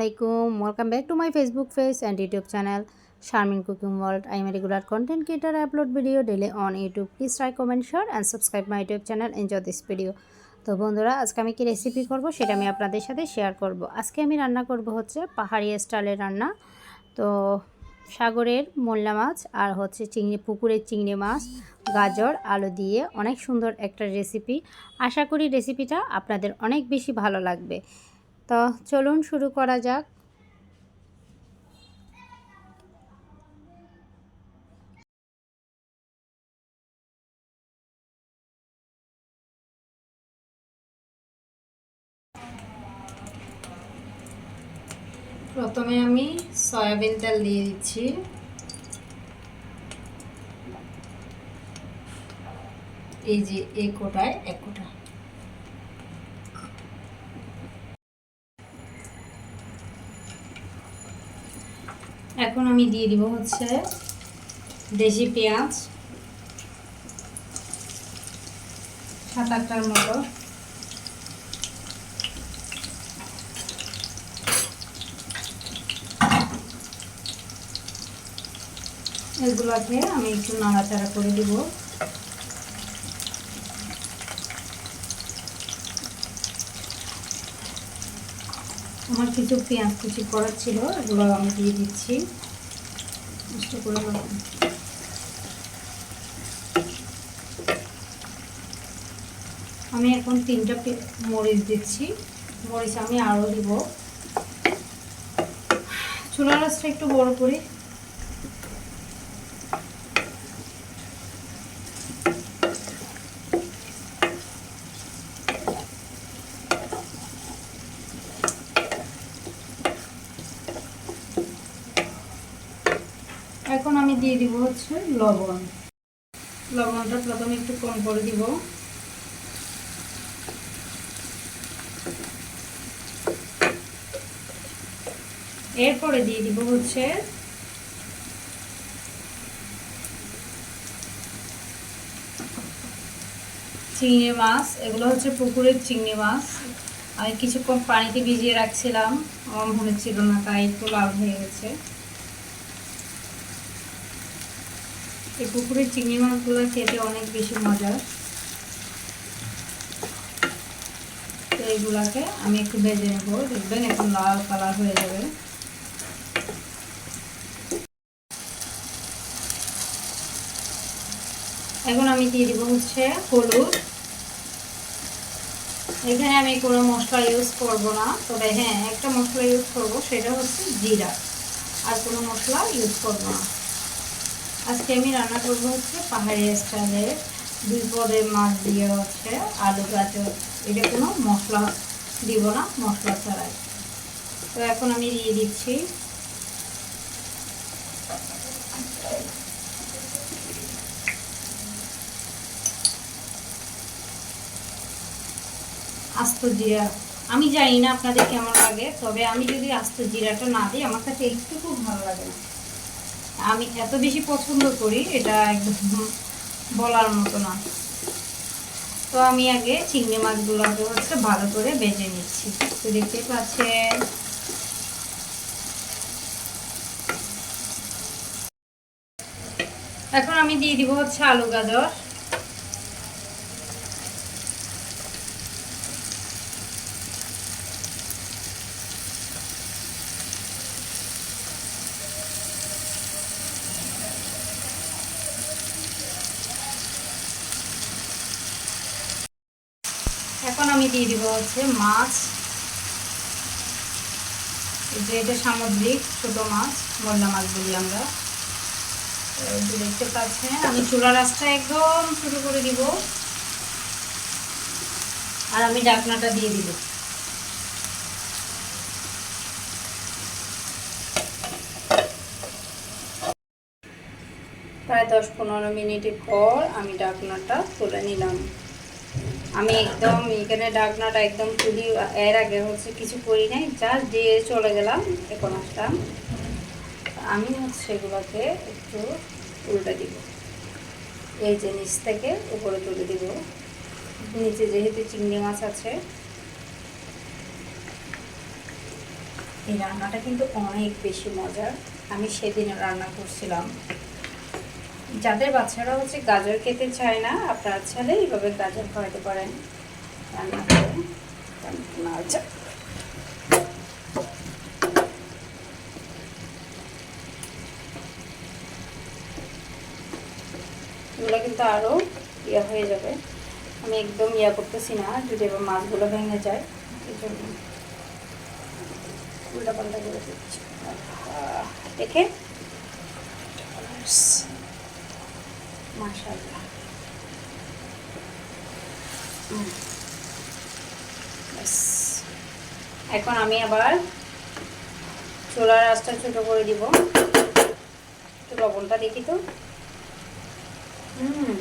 আলাইকুম welcome back to my Facebook page and YouTube channel Sharmin cooking world I am regular content creator. I upload video daily on YouTube. Please try, comment, share and subscribe my YouTube channel. Enjoy this তো বন্ধুরা, আজকে আমি কি recipe করব সেটা আমি আপনাদের সাথে শেয়ার করব। আজকে আমি রান্না করব হচ্ছে পাহাড়ি স্টাইলের রান্না। তো সাগরের মোল্লা মাছ আর হচ্ছে চিংড়ি, পুকুরের চিংড়ি মাছ, গাজর, আলু দিয়ে অনেক সুন্দর একটা রেসিপি আশা করি রেসিপিটা আপনাদের অনেক বেশি ভালো লাগবে। তো চলুন শুরু করা যাক। প্রথমে আমি সয়াবিন তেল দিয়ে দিচ্ছি। এই যে এই কোটায় এক কোটা এখন আমি দিয়ে দিব হচ্ছে দেশি পেঁয়াজ। সাত আটটার মতো। এগুলোকে আমি একটু নাড়াচাড়া করে দিব। আমার কিছু পেঁয়াজ কুচি করার ছিল, এগুলো আমি দিয়ে দিচ্ছি। করে আমি এখন তিনটা মরিচ দিচ্ছি। মরিচ আমি আরও দিব। চুলা রাসটা একটু বড় করি এখন আমি দিয়ে দিব হচ্ছে লবণ। লবণটা প্রথমে একটু কম করে দিব। এরপরে দিয়ে দিব হচ্ছে চিংড়ি মাছ। এগুলো হচ্ছে পুকুরের চিংড়ি মাছ। আমি কিছুক্ষণ পানিতে ভিজিয়ে রাখছিলাম। আমার মনে না তাই একটু লাল হয়ে গেছে। এই পুকুরের চিংড়ি মাছগুলো খেতে অনেক বেশি মজার। তো এইগুলাকে আমি একটু ভেজে নেব, দেখবেন এখন লাল কালার হয়ে যাবে। এখন আমি দিয়ে দিব হচ্ছে হলুদ। এখানে আমি কোনো মশলা ইউজ করব না, তবে হ্যাঁ একটা মশলা ইউজ করব, সেটা হচ্ছে জিরা। আর কোনো মশলা ইউজ করব না। আজকে আমি রান্না করব হচ্ছে পাহাড়ি স্টাইলের দুই পদের মাছ দিয়ে হচ্ছে আলু গাজর। এটা কোনো মশলা দিব না, মশলা ছাড়াই। তো এখন আমি দিয়ে দিচ্ছি। আস্ত জিরা। আমি জানি না আপনাদের কেমন লাগে, তবে আমি যদি আস্ত জিরাটা না দিই, আমার কাছে একটু খুব ভালো লাগে না। আমি এত বেশি পছন্দ করি, এটা একদম বলার মতো না। তো আমি আগে চিংড়ি মাছগুলোকে হচ্ছে ভালো করে বেজে নিচ্ছি। তো দেখতে পাচ্ছেন। এখন আমি দিয়ে দিব হচ্ছে আলু গাজর। এখন আমি দিয়ে দিব হচ্ছে মাছ। যে এটা সামুদ্রিক ছোট মাছ মোল্লা মাছ বলি আমরা। দেখতে পাচ্ছেন, আমি চুলা রাসটা একদম শুরু করে দিব। আর আমি ডাকনাটা দিয়ে দিব। প্রায় দশ পনেরো মিনিটের পর আমি ডাকনাটা তুলে নিলাম। আমি একদম এখানে ডাকনাটা একদম তুলি এর আগে হচ্ছে কিছু করি নাই জাস্ট দিয়ে চলে গেলাম, এখন আসলাম। আমি হচ্ছে এগুলোকে একটু উল্টে দিব। এই যে নিচ থেকে উপরে তুলে দিব। নিচে যেহেতু চিংড়ি মাছ আছে, এই রান্নাটা কিন্তু অনেক বেশি মজার। আমি সেদিন রান্না করছিলাম। যাদের বাচ্চারা হচ্ছে গাজর খেতে চায় না, আপনারা চাইলে এইভাবে গাজর খাওয়াতে পারেন। আচ্ছা। এগুলো কিন্তু আরও ইয়া হয়ে যাবে। আমি একদম ইয়া করতেছি না, যদি এবার মাছগুলো ভেঙে যায়, এই জন্য। উল্টা পাল্টা করে দিচ্ছি। দেখে ব্যাস। এখন আমি আবার চোলার আঁচটা ছোটো করে দিব। একটু লবণটা দেখি তো। হুম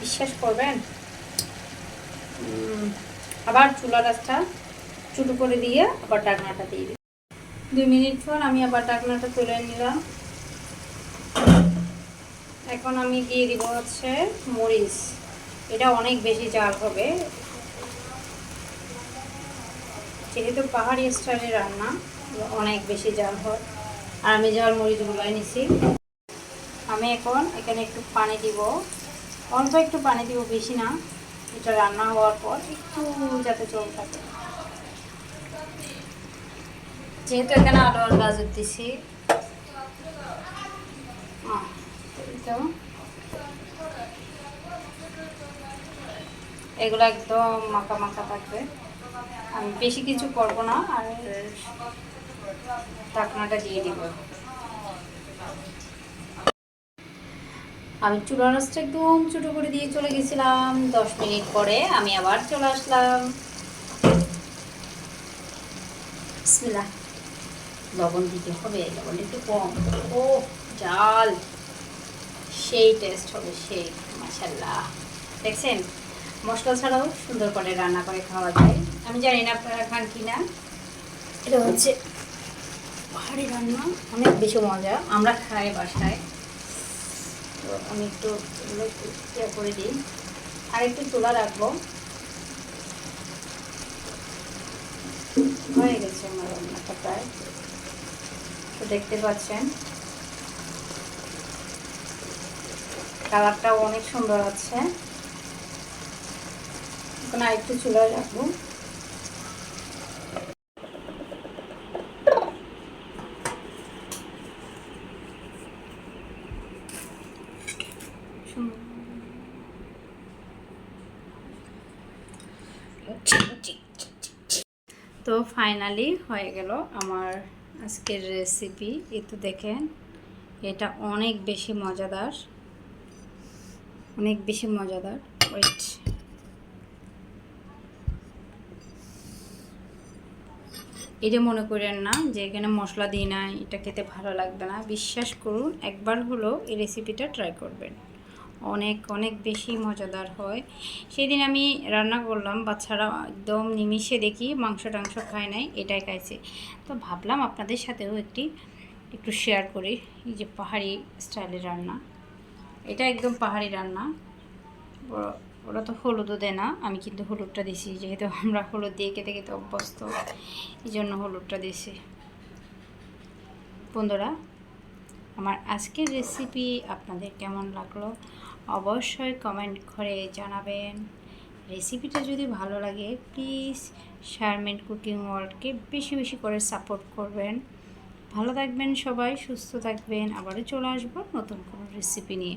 বিশ্বাস করবেন? আবার চুলা গাছটা ছোটো করে দিয়ে আবার ডাকনাটা দিয়ে দিই। দুই মিনিট পর আমি আবার ডাকনাটা তুলে নিলাম। এখন আমি দিয়ে দিব হচ্ছে মরিচ। এটা অনেক বেশি জাল হবে। যেহেতু পাহাড়ি স্টাইলের রান্না, অনেক বেশি জাল হয়। আর আমি জাল মরিচগুলো নিছি, আমি এখন এখানে একটু পানি দিব। অল্প একটু পানি দিব, বেশি না। এটা রান্না হওয়ার পর একটু যাতে জল থাকে। যেহেতু এখানে আলু আর গাজর দিছি তো। এগুলো একদম মাখা মাখা থাকবে। আমি বেশি কিছু করব না, আর ঢাকনাটা দিয়ে দিব। আমি চুলা একদম ছোটো করে দিয়ে চলে গেছিলাম। দশ মিনিট পরে আমি আবার চলে আসলাম। বিসমিল্লাহ। লবণ দিতে হবে, লবণ একটু কম। ও জাল। সেই টেস্ট হবে, সেই মাসাল্লাহ দেখছেন? মশলা ছাড়াও সুন্দর করে রান্না করে খাওয়া যায়। আমি জানি না আপনারা খান কি না এটা হচ্ছে পাহাড়ি রান্না, অনেক বেশি মজা। আমরা খাই বাসায়। তো আমি একটু ইয়ে করে দিই। আর একটু তোলা রাখব। হয়ে গেছে আমার রান্নাটা প্রায়। তো দেখতে পাচ্ছেন। কালারটাও অনেক সুন্দর আছে। এখন আর একটু চুলায় রাখব। তো ফাইনালি হয়ে গেল আমার আজকের রেসিপি এই তো দেখেন, এটা অনেক বেশি মজাদার। অনেক বেশি মজাদার। ওয়েট এটা মনে করেন না যে এখানে মশলা দিই না এটা খেতে ভালো লাগবে না, বিশ্বাস করুন, একবার হলেও এই রেসিপিটা ট্রাই করবেন। অনেক অনেক বেশি মজাদার হয়। সেদিন আমি রান্না করলাম, বাচ্চারা একদম নিমিষে দেখি মাংস টাংস খায় নাই, এটাই খাইছে। তো ভাবলাম আপনাদের সাথেও একটি, একটু শেয়ার করি, এই যে পাহাড়ি স্টাইলের রান্না। এটা একদম পাহাড়ি রান্না। ওরা- তো হলুদও দেয় না। আমি কিন্তু হলুদটা দিছি, যেহেতু আমরা হলুদ দিয়ে খেতে খেতে অভ্যস্ত এই জন্য হলুদটা দিছি। বন্ধুরা, আমার আজকের রেসিপি আপনাদের কেমন লাগল? অবশ্যই কমেন্ট করে জানাবেন। রেসিপিটা যদি ভালো লাগে প্লিজ শারমেন কুকিং ওয়ার্ল্ডকে বেশি বেশি করে সাপোর্ট করবেন। ভালো থাকবেন সবাই, সুস্থ থাকবেন। আবারও চলে আসব নতুন কোনো রেসিপি নিয়ে।